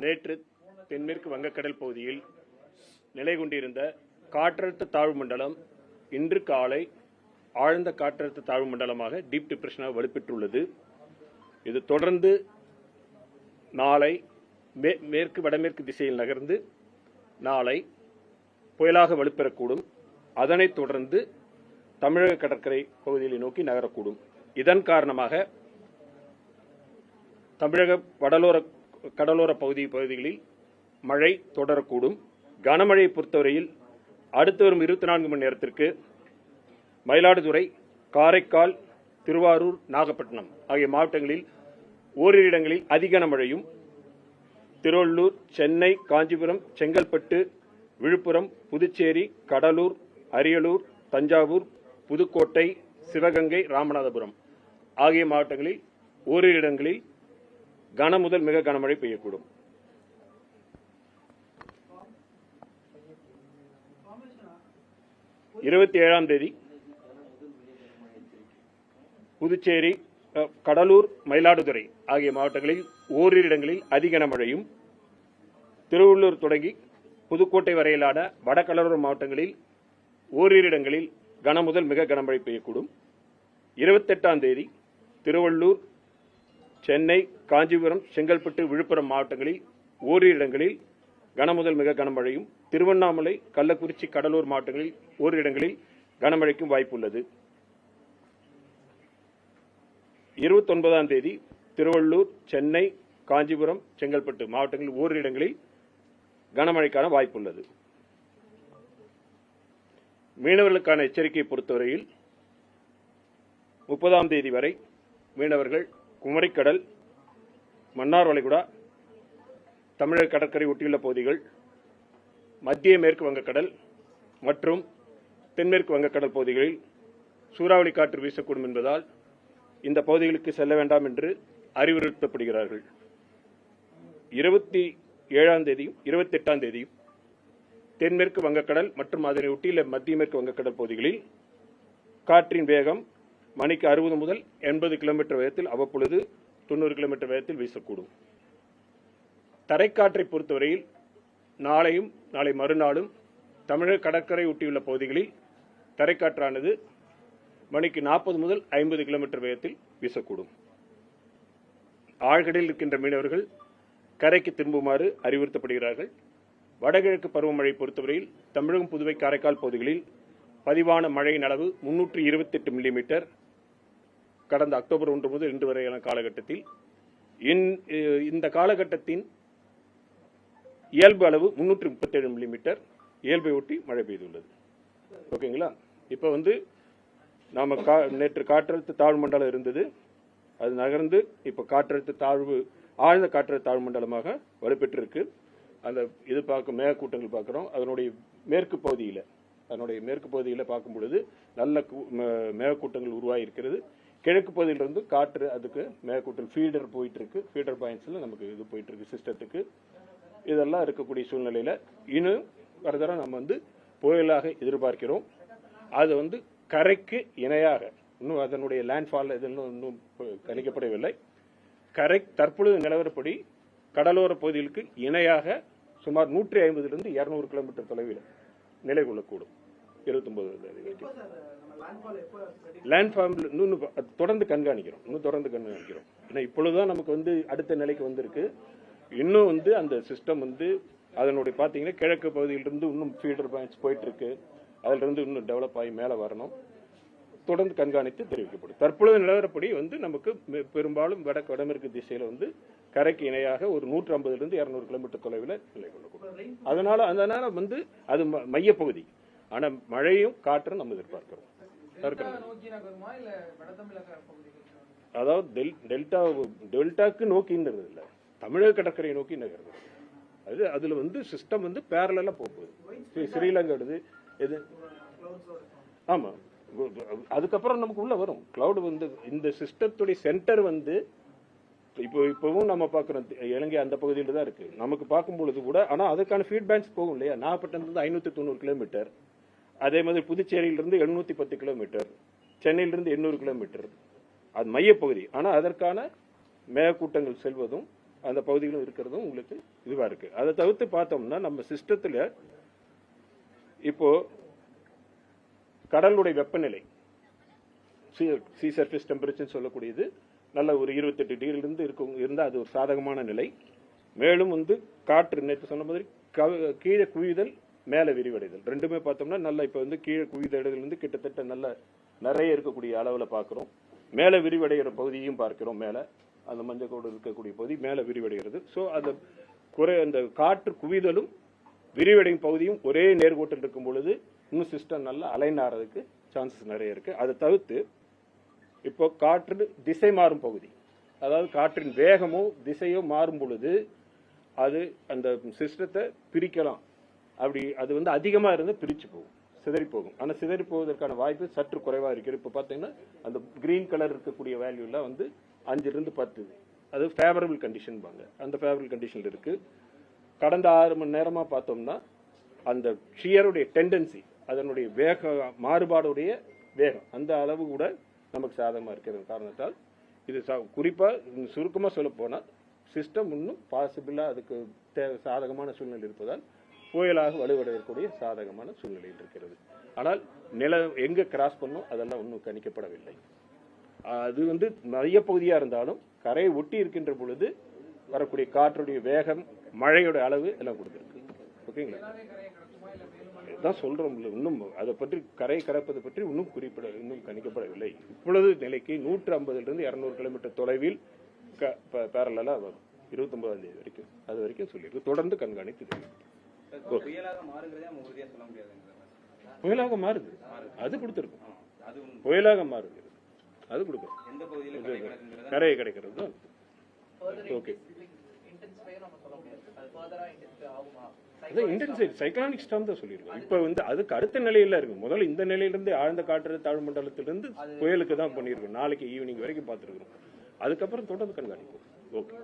நேற்று தென்மேற்கு வங்கக்கடல் பகுதியில் நிலை கொண்டிருந்த காற்றழுத்த தாழ்வு மண்டலம் இன்று காலை ஆழ்ந்த காற்றழுத்த தாழ்வு மண்டலமாக டீப் டிப்ரெஷனாக வலுப்பெற்றுள்ளது. இது தொடர்ந்து நாளை மே- மேற்கு வடமேற்கு திசையில் நகர்ந்து நாளை புயலாக வலுப்பெறக்கூடும். அதனைத் தொடர்ந்து தமிழக கடற்கரை பகுதிகளை நோக்கி நகரக்கூடும். இதன் காரணமாக தமிழக வடலோர கடலோர பகுதி பகுதிகளில் மழை தொடரக்கூடும். கனமழையை பொறுத்தவரையில் அடுத்து வரும் இருபத்தி நான்கு மணி நேரத்திற்கு மயிலாடுதுறை காரைக்கால் திருவாரூர் நாகப்பட்டினம் ஆகிய மாவட்டங்களில் ஓரிரு இடங்களில் அதிக கனமழையும் திருவள்ளூர் சென்னை காஞ்சிபுரம் செங்கல்பட்டு விழுப்புரம் புதுச்சேரி கடலூர் அரியலூர் தஞ்சாவூர் புதுக்கோட்டை சிவகங்கை ராமநாதபுரம் ஆகிய மாவட்டங்களில் ஓரிரு இடங்களில் கன முதல் மிக கனமழை பெய்யக்கூடும். இருபத்தி ஏழாம் தேதி புதுச்சேரி கடலூர் மயிலாடுதுறை ஆகிய மாவட்டங்களில் ஓரிரு இடங்களில் அதிக கனமழையும் திருவள்ளூர் தொடங்கி புதுக்கோட்டை வரையிலான வடகடலோர மாவட்டங்களில் ஓரிரு இடங்களில் கன முதல் மிக கனமழை பெய்யக்கூடும். இருபத்தெட்டாம் தேதி திருவள்ளூர் சென்னை காஞ்சிபுரம் செங்கல்பட்டு விழுப்புரம் மாவட்டங்களில் ஓரிரு இடங்களில் கனமுதல் மிக கனமழையும் திருவண்ணாமலை கள்ளக்குறிச்சி கடலூர் மாவட்டங்களில் ஓரிரு இடங்களில் கனமழைக்கும் வாய்ப்புள்ளது. இருபத்தொன்பதாம் தேதி திருவள்ளூர் சென்னை காஞ்சிபுரம் செங்கல்பட்டு மாவட்டங்களில் ஓரிரு இடங்களில் கனமழைக்கான வாய்ப்புள்ளது. மீனவர்களுக்கான எச்சரிக்கையை பொறுத்தவரையில் முப்பதாம் தேதி வரை மீனவர்கள் குமரிக்கடல் மன்னார் வளைகுடா தமிழக கடற்கரை ஒட்டியுள்ள பகுதிகள் மத்திய மேற்கு வங்கக்கடல் மற்றும் தென்மேற்கு வங்கக்கடல் பகுதிகளில் சூறாவளி காற்று வீசக்கூடும் என்பதால் இந்த பகுதிகளுக்கு செல்ல வேண்டாம் என்று அறிவுறுத்தப்படுகிறார்கள். இருபத்தி ஏழாம் தேதியும் இருபத்தி எட்டாம் தேதியும் தென்மேற்கு வங்கக்கடல் மற்றும் அதனை ஒட்டியுள்ள மத்திய மேற்கு வங்கக்கடல் பகுதிகளில் காற்றின் வேகம் மணிக்கு அறுபது முதல் எண்பது கிலோமீட்டர் வேகத்தில் அவ்வப்பொழுது தொண்ணூறு கிலோமீட்டர் வேகத்தில் வீசக்கூடும். தரைக்காற்றை பொறுத்தவரையில் நாளையும் நாளை மறுநாளும் தமிழக கடற்கரை ஒட்டியுள்ள பகுதிகளில் தரைக்காற்றானது மணிக்கு நாற்பது முதல் ஐம்பது கிலோமீட்டர் வேகத்தில் வீசக்கூடும். ஆழ்கடலில் இருக்கின்ற மீனவர்கள் கரைக்கு திரும்புமாறு அறிவுறுத்தப்படுகிறார்கள். வடகிழக்கு பருவமழை பொறுத்தவரையில் தமிழகம் புதுவை காரைக்கால் பகுதிகளில் பதிவான மழையின் அளவு முன்னூற்று இருபத்தெட்டு மில்லிமீட்டர் கடந்த அக்டோபர் ஒன்று முதல் இன்று வரையான காலகட்டத்தில் இன்- இந்த காலகட்டத்தின் இயல்பு அளவு முன்னூற்றி முப்பத்தேழு மில்லிமீட்டர் இயல்பை ஒட்டி மழை பெய்துள்ளது. ஓகேங்களா? இப்போ வந்து நாம் கா நேற்று காற்றழுத்த தாழ்வு மண்டலம் இருந்தது. அது நகர்ந்து இப்போ காற்றழுத்த தாழ்வு ஆழ்ந்த காற்றழுத்த தாழ்வு மண்டலமாக வலுப்பெற்றிருக்கு. அந்த இது பார்க்க மேகக்கூட்டங்கள் பார்க்குறோம். அதனுடைய மேற்கு பகுதியில் அதனுடைய மேற்கு பகுதியில் பார்க்கும் பொழுது நல்ல மேகக்கூட்டங்கள் உருவாகி இருக்கிறது கிழக்கு பகுதியிலிருந்து காற்று அதுக்கு மேகக்கூட்டல் ஃபீடர் போயிட்டு இருக்கு ஃபீடர் பாயிண்ட்ஸில் நமக்கு இது போயிட்டு இருக்கு சிஸ்டத்துக்கு இதெல்லாம் இருக்கக்கூடிய சூழ்நிலையில் இன்னும் ஃபர்தராக நம்ம வந்து புயலாக எதிர்பார்க்கிறோம். அது வந்து கரைக்கு இணையாக இன்னும் அதனுடைய லேண்ட்ஃபால் இதெல்லாம் இன்னும் கணிக்கப்படவில்லை. கரை தற்பொழுது நிலவரப்படி கடலோர பகுதிகளுக்கு இணையாக சுமார் நூற்றி ஐம்பதுலேருந்து இருநூறு கிலோமீட்டர் தொலைவில் நிலை கொள்ளக்கூடும் இருபத்தொன்பது லேண்ட்ஃபார்ம் இன்னும் இன்னும் தொடர்ந்து கண்காணிக்கிறோம். இன்னும் தொடர்ந்து கண்காணிக்கிறோம். ஏன்னா இப்பொழுதுதான் நமக்கு வந்து அடுத்த நிலைக்கு வந்திருக்கு. இன்னும் வந்து அந்த சிஸ்டம் வந்து அதனுடைய பார்த்தீங்கன்னா கிழக்கு பகுதியிலிருந்து இன்னும் ஃபீடர் பாயிண்ட்ஸ் போயிட்டு இருக்கு அதுல இருந்து இன்னும் டெவலப் ஆகி மேலே வரணும். தொடர்ந்து கண்காணித்து தெரிவிக்கப்படும். தற்பொழுது நிலவரப்படி வந்து நமக்கு பெரும்பாலும் வடக்கு வடமேற்கு திசையில வந்து கரைக்கு இணையாக ஒரு நூற்று ஐம்பதுலேருந்து இரநூறு கிலோமீட்டர் தொலைவில் நிலை கொள்ளக்கூடும் அதனால அதனால வந்து அது மையப்பகுதி. ஆனா மழையும் காற்றும் நம்ம எதிர்பார்க்கிறோம். அதாவது டெல் டெல்டா டெல்டாக்கு நோக்கின்றது இல்ல. தமிழக கடற்கரையை நோக்கி நகருது. அது அதுல வந்து சிஸ்டம் வந்து பேரலா போகுது. ஸ்ரீ- ஸ்ரீலங்கா இது இது ஆமா. அதுக்கப்புறம் நமக்கு உள்ள வரும். கிளவுட் வந்து இந்த சிஸ்டத்துடைய சென்டர் வந்து இப்போ இப்பவும் நம்ம பார்க்குறோம். இலங்கை அந்த பகுதியில் தான் இருக்கு. நமக்கு பார்க்கும் பொழுது கூட ஆனா அதுக்கான ஃபீட்பேக்ஸ் போகும் இல்லையா? நாகப்பட்டினத்துல ஐநூத்தி தொண்ணூறு கிலோமீட்டர் அதே மாதிரி புதுச்சேரியிலிருந்து எழுநூத்தி பத்து கிலோமீட்டர் சென்னையிலிருந்து எண்ணூறு கிலோமீட்டர். அது மையப்பகுதி. ஆனால் அதற்கான மேகக்கூட்டங்கள் செல்வதும் அந்த பகுதிகளும் இருக்கிறதும் உங்களுக்கு இதுவாக இருக்கு. அதை தவிர்த்து பார்த்தோம்னா நம்ம சிஸ்டத்தில் இப்போ கடலுடைய வெப்பநிலை சி சர்ஃபேஸ் டெம்பரேச்சர் சொல்லக்கூடியது நல்ல ஒரு இருபத்தெட்டு டிகிரிலிருந்து இருக்கும் இருந்தால் அது ஒரு சாதகமான நிலை. மேலும் வந்து காற்று நேற்று சொன்ன மாதிரி கீழே குவிதல் மேலே விரிவடைதல். ரெண்டுமே பார்த்தோம்னா நல்ல இப்போ வந்து கீழே குவித குவிதல்லேருந்து கிட்டத்தட்ட நல்ல நிறைய இருக்கக்கூடிய அளவில் பார்க்குறோம் மேலே விரிவடைகிற பகுதியும் பார்க்கிறோம் மேலே. அந்த மஞ்சள் கோடு இருக்கக்கூடிய பகுதி மேலே விரிவடைகிறது. ஸோ அந்த குறை அந்த காற்று குவிதலும் விரிவடையும் பகுதியும் ஒரே நேர்கோட்டில் இருக்கும் பொழுது இன்னும் சிஸ்டம் நல்லா அலைன் ஆகிறதுக்கு சான்சஸ் நிறைய இருக்குது அதை தவிர்த்து இப்போ காற்று திசை மாறும் பகுதி. அதாவது காற்றின் வேகமோ திசையோ மாறும் பொழுது அது அந்த சிஸ்டத்தை பிரிக்கலாம். அப்படி அது வந்து அதிகமாக இருந்து பிரிச்சு போகும் சிதறி போகும். ஆனால் சிதறி போவதற்கான வாய்ப்பு சற்று குறைவாக இருக்குது இப்போ பார்த்தீங்கன்னா அந்த கிரீன் கலர் இருக்கக்கூடிய வேல்யூலாம் வந்து அஞ்சிலிருந்து பத்து. அது ஃபேவரபிள் கண்டிஷன் பாங்க. அந்த ஃபேவரபிள் கண்டிஷனில் இருக்குது கடந்த ஆறு மணி நேரமாக பார்த்தோம்னா அந்த ஷியருடைய டெண்டன்சி அதனுடைய வேக மாறுபாடுடைய வேகம் அந்த அளவு கூட நமக்கு சாதகமாக இருக்கிறது. காரணத்தால் இது சா- குறிப்பாக சுருக்கமாக சொல்ல போனால் சிஸ்டம் இன்னும் பாசிபிளாக அதுக்கு தேவை சாதகமான சூழ்நிலை இருப்பதால் புயலாக வலுவடையக்கூடிய சாதகமான சூழ்நிலையில் இருக்கிறது. ஆனால் நில எங்க கிராஸ் பண்ணும் அதெல்லாம் ஒன்றும் கணிக்கப்படவில்லை. அது வந்து மையப்பகுதியா இருந்தாலும் கரையை ஒட்டி இருக்கின்ற பொழுது வரக்கூடிய காற்றுடைய வேகம் மழையோட அளவு எல்லாம் கொடுத்துருக்கு. ஓகேங்களா? தான் சொல்றோம். இன்னும் அதை பற்றி கரை கடப்பது பற்றி இன்னும் குறிப்பிட இன்னும் கணிக்கப்படவில்லை. இப்பொழுது நிலைக்கு நூற்று ஐம்பதுலேருந்து இரநூறு கிலோமீட்டர் தொலைவில் பேரலா வரும். இருபத்தொன்பதாம் தேதி வரைக்கும். அது வரைக்கும் சொல்லியிருக்கு. தொடர்ந்து கண்காணித்து தெரியும். புயலாக மாறுது. அது கொடுத்துருக்கும். புயலாக மாறுது அது கொடுக்குறோம். எந்த பகுதியில கடை கிடக்குங்கிறத? கரையை கிடைக்கிறது தான். ஓகே intensify நம்ம சொல்ல முடியாது. அது ஃபர்தரா இன்டென்சிஃபை ஆகுமா? அதான் இன்டென்சைட் சைக்ளானிக் ஸ்டாம் தான் சொல்லியிருக்கோம். இப்போ வந்து அதுக்கு அடுத்த நிலையில இருக்கு. முதல்ல இந்த நிலையிலிருந்து ஆழ்ந்த காற்று தாழ்வு மண்டலத்திலிருந்து புயலுக்கு தான் பண்ணியிருக்கோம். நாளைக்கு ஈவினிங் வரைக்கும் பார்த்துருக்கோம் அதுக்கப்புறம் தொடர்ந்து கண்காணிப்போம். ஓகே